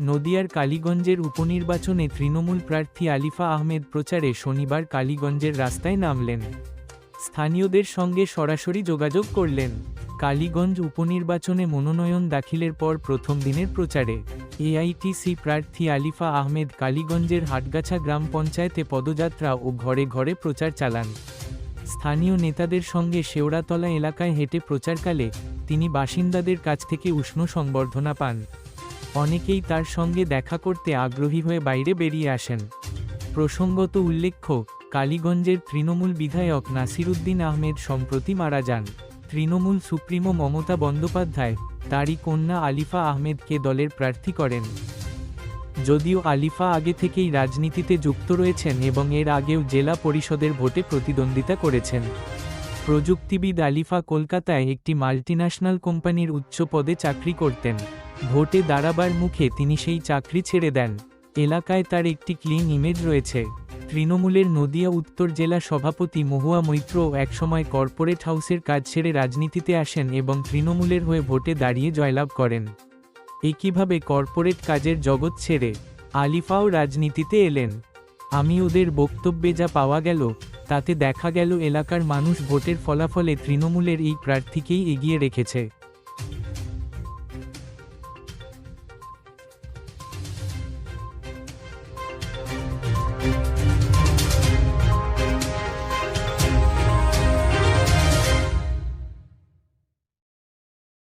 নদিয়ার কালীগঞ্জের উপনির্বাচনে তৃণমূল প্রার্থী আলিফা আহমেদ প্রচারে শনিবার কালীগঞ্জের রাস্তায় নামলেন। স্থানীয়দের সঙ্গে সরাসরি যোগাযোগ করলেন। কালীগঞ্জ উপনির্বাচনে মনোনয়ন দাখিলের পর প্রথম দিনের প্রচারে এআইটিসি প্রার্থী আলিফা আহমেদ কালীগঞ্জের হাটগাছা গ্রাম পঞ্চায়েতে পদযাত্রা ও ঘরে ঘরে প্রচার চালান। স্থানীয় নেতাদের সঙ্গে শেওড়াতলা এলাকায় হেঁটে প্রচারকালে তিনি বাসিন্দাদের কাছ থেকে উষ্ণ সংবর্ধনা পান। অনেকেই তার সঙ্গে দেখা করতে আগ্রহী হয়ে বাইরে বেরিয়ে আসেন। প্রসঙ্গত উল্লেখ্য, কালীগঞ্জের তৃণমূল বিধায়ক নাসিরুদ্দিন আহমেদ সম্প্রতি মারা যান। তৃণমূল সুপ্রিমো মমতা বন্দ্যোপাধ্যায়, তারই কন্যা আলিফা আহমেদকে দলের প্রার্থী করেন। যদিও আলিফা আগে থেকেই রাজনীতিতে যুক্ত রয়েছেন এবং এর আগেও জেলা পরিষদের ভোটে প্রতিদ্বন্দ্বিতা করেছেন। প্রযুক্তিবিদ আলিফা কলকাতায় একটি মাল্টিন্যাশনাল কোম্পানির উচ্চ পদে চাকরি করতেন। ভোটে দাঁড়াবার মুখে তিনি সেই চাকরি ছেড়ে দেন। এলাকায় তার একটি ক্লিন ইমেজ রয়েছে। তৃণমূলের নদিয়া উত্তর জেলা সভাপতি মহুয়া মৈত্র একসময় কর্পোরেট হাউসের কাজ ছেড়ে রাজনীতিতে আসেন এবং তৃণমূলের হয়ে ভোটে দাঁড়িয়ে জয়লাভ করেন। একইভাবে কর্পোরেট কাজের জগৎ ছেড়ে আলিফাও রাজনীতিতে এলেন। আমি ওদের বক্তব্যে যা পাওয়া গেল, তাতে দেখা গেল এলাকার মানুষ ভোটের ফলাফলে তৃণমূলের এই প্রার্থীকেই এগিয়ে রেখেছে।